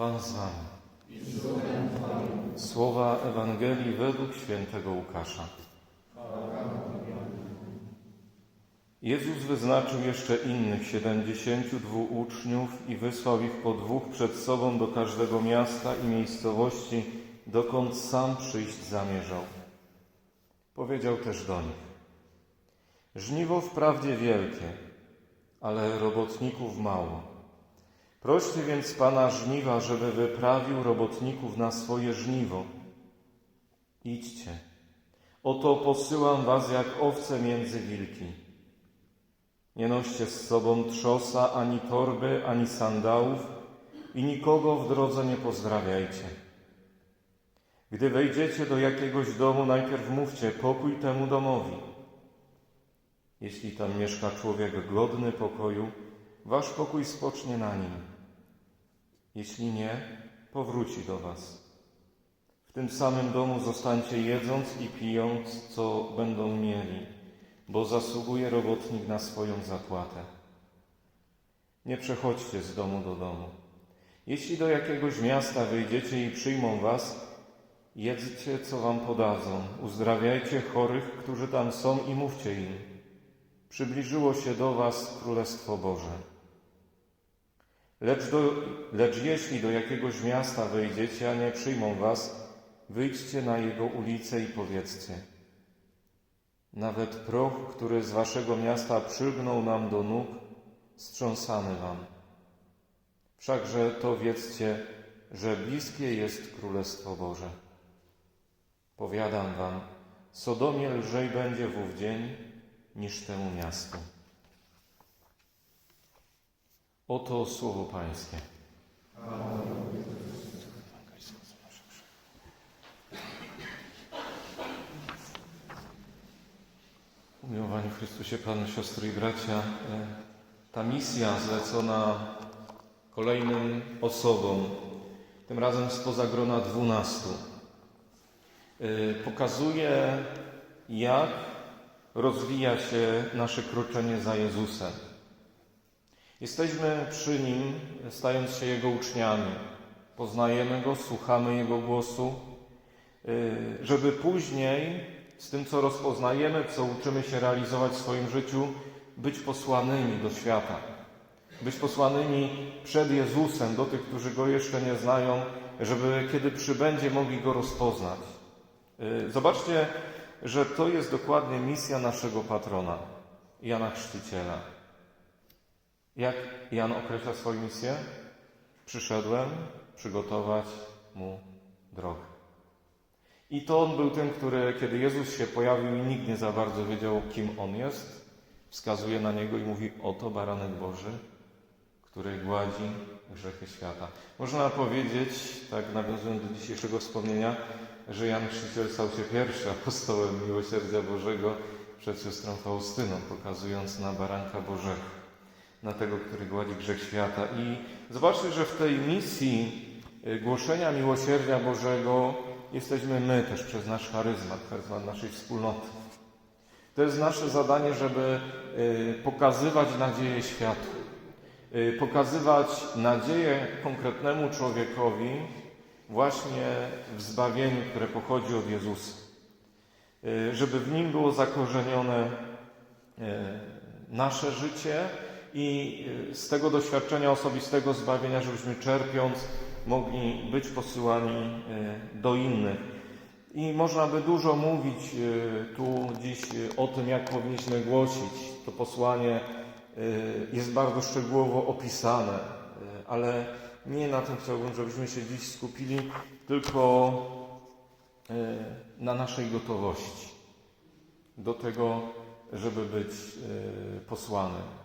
Pan z Wami. Słowa Ewangelii według świętego Łukasza. Jezus wyznaczył jeszcze innych siedemdziesięciu dwóch uczniów i wysłał ich po dwóch przed sobą do każdego miasta i miejscowości, dokąd sam przyjść zamierzał. Powiedział też do nich: Żniwo wprawdzie wielkie, ale robotników mało. Proście więc Pana żniwa, żeby wyprawił robotników na swoje żniwo. Idźcie. Oto posyłam was jak owce między wilki. Nie noście z sobą trzosa, ani torby, ani sandałów i nikogo w drodze nie pozdrawiajcie. Gdy wejdziecie do jakiegoś domu, najpierw mówcie pokój temu domowi. Jeśli tam mieszka człowiek godny pokoju, wasz pokój spocznie na nim. Jeśli nie, powróci do was. W tym samym domu zostańcie jedząc i pijąc, co będą mieli, bo zasługuje robotnik na swoją zapłatę. Nie przechodźcie z domu do domu. Jeśli do jakiegoś miasta wyjdziecie i przyjmą was, jedzcie, co wam podadzą, uzdrawiajcie chorych, którzy tam są i mówcie im. Przybliżyło się do was Królestwo Boże. Lecz, do, lecz jeśli do jakiegoś miasta wejdziecie, a nie przyjmą was, wyjdźcie na jego ulicę i powiedzcie. Nawet proch, który z waszego miasta przylgnął nam do nóg, strząsamy wam. Wszakże to wiedzcie, że bliskie jest Królestwo Boże. Powiadam wam, Sodomie lżej będzie w ów dzień niż temu miastu. Oto słowo Pańskie. Umiłowani w Chrystusie Panu, siostry i bracia, e, ta misja zlecona kolejnym osobom, tym razem spoza grona dwunastu, e, pokazuje, jak rozwija się nasze kroczenie za Jezusem. Jesteśmy przy Nim, stając się Jego uczniami. Poznajemy Go, słuchamy Jego głosu, y, żeby później z tym, co rozpoznajemy, co uczymy się realizować w swoim życiu, być posłanymi do świata. Być posłanymi przed Jezusem do tych, którzy Go jeszcze nie znają, żeby kiedy przybędzie, mogli Go rozpoznać. Y, Zobaczcie, że to jest dokładnie misja naszego patrona, Jana Chrzciciela. Jak Jan określa swoją misję? Przyszedłem przygotować mu drogę. I to on był tym, który, kiedy Jezus się pojawił i nikt nie za bardzo wiedział, kim on jest, wskazuje na niego i mówi: Oto baranek Boży, który gładzi grzechy świata. Można powiedzieć, tak nawiązując do dzisiejszego wspomnienia, że Jan Chrzciciel stał się pierwszy apostołem miłosierdzia Bożego przed siostrą Faustyną, pokazując na baranka Bożego na tego, który gładzi grzech świata. I zobaczcie, że w tej misji y, głoszenia miłosierdzia Bożego jesteśmy my też przez nasz charyzmat, charyzmat naszej wspólnoty. To jest nasze zadanie, żeby y, pokazywać nadzieję światu, y, pokazywać nadzieję konkretnemu człowiekowi właśnie w zbawieniu, które pochodzi od Jezusa. Żeby w nim było zakorzenione nasze życie, i y, z tego doświadczenia osobistego zbawienia, żebyśmy czerpiąc mogli być posyłani y, do innych. I można by dużo mówić y, tu dziś o tym, jak powinniśmy głosić. To posłanie jest bardzo szczegółowo opisane, ale nie na tym chciałbym, żebyśmy się dziś skupili, tylko na naszej gotowości do tego, żeby być posłanym.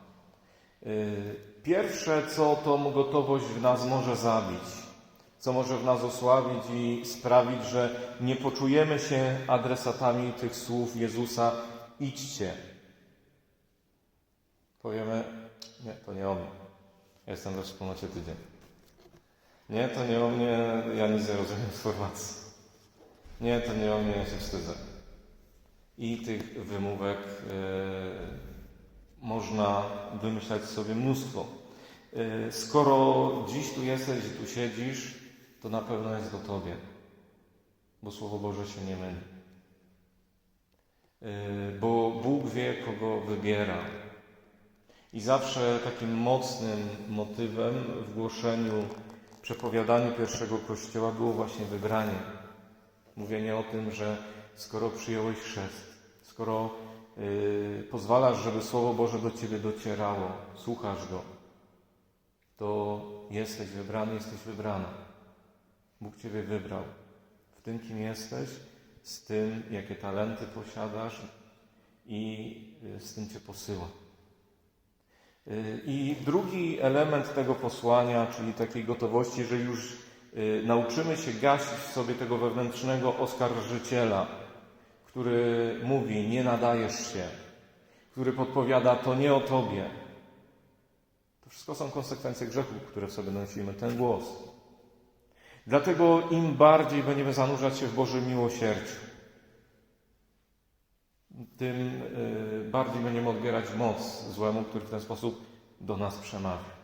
Pierwsze, co tą gotowość w nas może zabić, co może w nas osłabić i sprawić, że nie poczujemy się adresatami tych słów Jezusa: idźcie. Powiemy: Nie, to nie o mnie. Jestem we wspólnocie tydzień. Nie, to nie o mnie, ja nic nie rozumiem informacji. Nie, to nie o mnie, ja się wstydzę. I tych wymówek. Yy, można wymyślać sobie mnóstwo. y, skoro dziś tu jesteś i tu siedzisz, to na pewno jest o Tobie, bo Słowo Boże się nie myli. Y, Bo Bóg wie, kogo wybiera. I zawsze takim mocnym motywem w głoszeniu, przepowiadaniu pierwszego Kościoła było właśnie wybranie. Mówienie o tym, że skoro przyjąłeś chrzest, skoro pozwalasz, żeby Słowo Boże do Ciebie docierało, słuchasz Go, to jesteś wybrany, jesteś wybrana. Bóg Ciebie wybrał. W tym, kim jesteś, z tym, jakie talenty posiadasz i y, z tym Cię posyła. Y, I drugi element tego posłania, czyli takiej gotowości, że już y, nauczymy się gasić w sobie tego wewnętrznego oskarżyciela, który mówi: Nie nadajesz się, który podpowiada: To nie o tobie. To wszystko są konsekwencje grzechu, które w sobie nosimy, ten głos. Dlatego im bardziej będziemy zanurzać się w Bożym miłosierdziu, tym y, bardziej będziemy odbierać moc złemu, który w ten sposób do nas przemawia.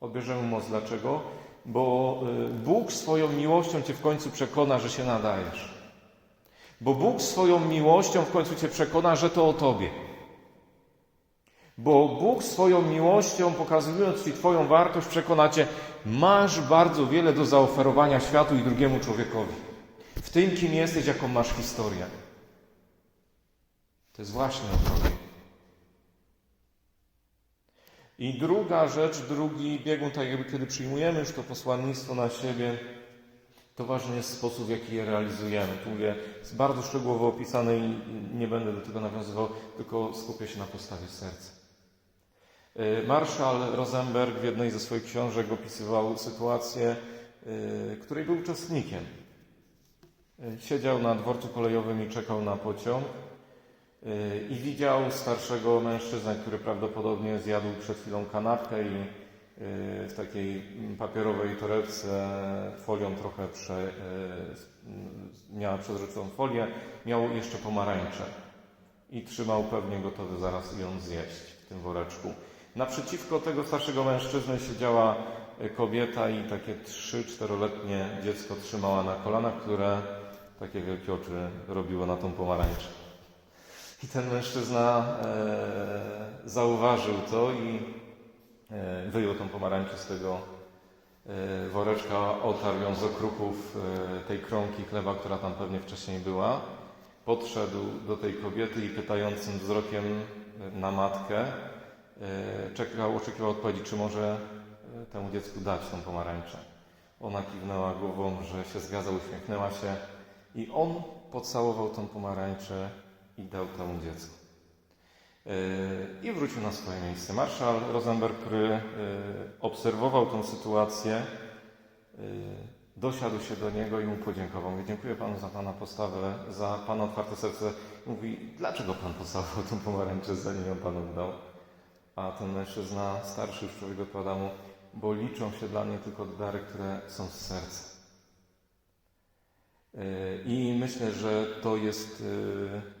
Odbierzemy moc. Dlaczego? Bo y, Bóg swoją miłością Cię w końcu przekona, że się nadajesz. Bo Bóg swoją miłością w końcu Cię przekona, że to o Tobie. Bo Bóg swoją miłością, pokazując Ci Twoją wartość, przekona Cię, masz bardzo wiele do zaoferowania światu i drugiemu człowiekowi. W tym, kim jesteś, jaką masz historię. To jest właśnie o Tobie. I druga rzecz, drugi biegun, tak jakby kiedy przyjmujemy już to posłannictwo na siebie, to ważny jest sposób, w jaki je realizujemy. Tu mówię, jest bardzo szczegółowo opisane i nie będę do tego nawiązywał, tylko skupię się na postawie serca. Y, Marszał Rosenberg w jednej ze swoich książek opisywał sytuację, y, której był uczestnikiem. Y, Siedział na dworcu kolejowym i czekał na pociąg i widział starszego mężczyznę, który prawdopodobnie zjadł przed chwilą kanapkę i w takiej papierowej torebce folią trochę prze, y, miała przezroczystą folię, miał jeszcze pomarańcze i trzymał pewnie gotowy zaraz ją zjeść w tym woreczku. Naprzeciwko tego starszego mężczyzny siedziała kobieta i takie 3-4-letnie dziecko trzymała na kolanach, które takie wielkie oczy robiło na tą pomarańczę. I ten mężczyzna e, zauważył to i e, wyjął tą pomarańczę z tego e, woreczka, otarł ją z okruchów e, tej kromki chleba, która tam pewnie wcześniej była. Podszedł do tej kobiety i pytającym wzrokiem na matkę e, czekał, oczekiwał odpowiedzi, czy może e, temu dziecku dać tą pomarańczę. Ona kiwnęła głową, że się zgadza, uśmiechnęła się i on pocałował tą pomarańczę i dał temu dziecku. Yy, I wrócił na swoje miejsce. Marszał Rosenberg, który yy, obserwował tę sytuację, yy, dosiadł się do niego i mu podziękował. Mówi, dziękuję Panu za Pana postawę, za Pana otwarte serce. Mówi, dlaczego Pan pocałował tą pomarańczę, zanim ją Panu dał? A ten mężczyzna, starszy już człowiek odpowiada mu, bo liczą się dla mnie tylko dary, które są z serca. I myślę, że to jest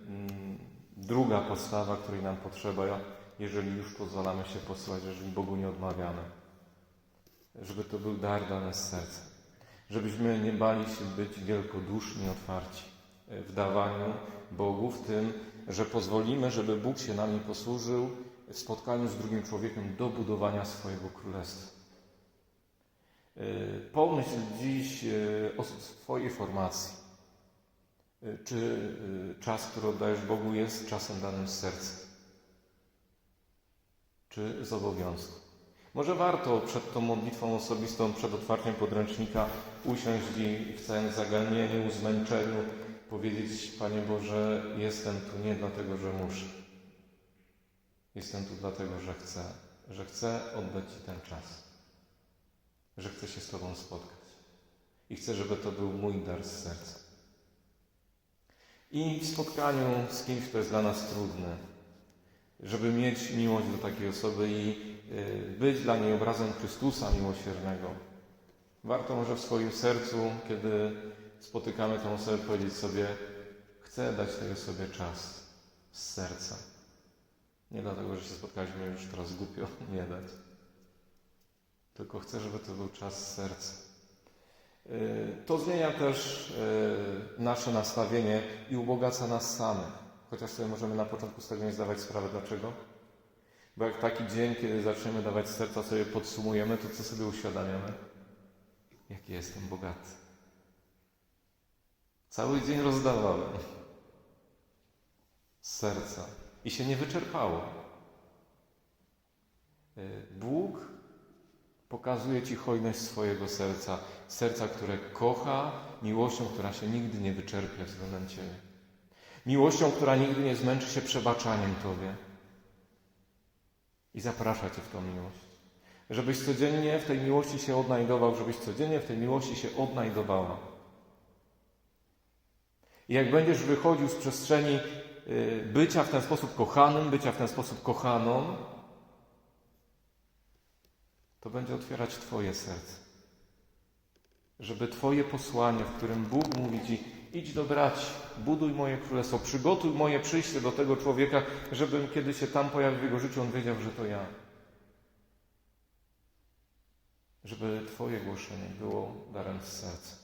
mm, druga postawa, której nam potrzeba, jeżeli już pozwalamy się posłać, jeżeli Bogu nie odmawiamy. Żeby to był dar dany z serca. Żebyśmy nie bali się być wielkoduszni, otwarci w dawaniu Bogu, w tym, że pozwolimy, żeby Bóg się nami posłużył w spotkaniu z drugim człowiekiem do budowania swojego królestwa. Y, Pomyśl dziś y, o swojej formacji. Y, Czy czas, który oddajesz Bogu, jest czasem danym z serca? Czy z obowiązku? Może warto przed tą modlitwą osobistą, przed otwarciem podręcznika usiąść i w całym zaganieniu, zmęczeniu powiedzieć: Panie Boże, jestem tu nie dlatego, że muszę. Jestem tu dlatego, że chcę, że chcę oddać Ci ten czas że chcę się z Tobą spotkać. I chcę, żeby to był mój dar z serca. I w spotkaniu z kimś, kto jest dla nas trudny, żeby mieć miłość do takiej osoby i y, być dla niej obrazem Chrystusa miłosiernego. Warto może w swoim sercu, kiedy spotykamy tę osobę, powiedzieć sobie: Chcę dać tej osobie czas z serca. Nie dlatego, że się spotkaliśmy już teraz głupio, nie dać tylko chcę, żeby to był czas z serca. Y, To zmienia też y, nasze nastawienie i ubogaca nas samych. Chociaż sobie możemy na początku z tego nie zdawać sprawy. Dlaczego? Bo jak taki dzień, kiedy zaczniemy dawać serca, sobie podsumujemy, to co sobie uświadamiamy? Jaki jestem bogaty. Cały dzień rozdawałem serca i się nie wyczerpało. Y, Bóg pokazuje Ci hojność swojego serca, serca, które kocha, miłością, która się nigdy nie wyczerpie względem Ciebie. Miłością, która nigdy nie zmęczy się przebaczaniem Tobie. I zaprasza Cię w tą miłość. Żebyś codziennie w tej miłości się odnajdował, żebyś codziennie w tej miłości się odnajdowała. I jak będziesz wychodził z przestrzeni y, bycia w ten sposób kochanym, bycia w ten sposób kochaną, to będzie otwierać Twoje serce. Żeby Twoje posłanie, w którym Bóg mówi Ci, idź do braci, buduj moje królestwo, przygotuj moje przyjście do tego człowieka, żebym kiedy się tam pojawił w jego życiu, on wiedział, że to ja. Żeby Twoje głoszenie było darem z serca.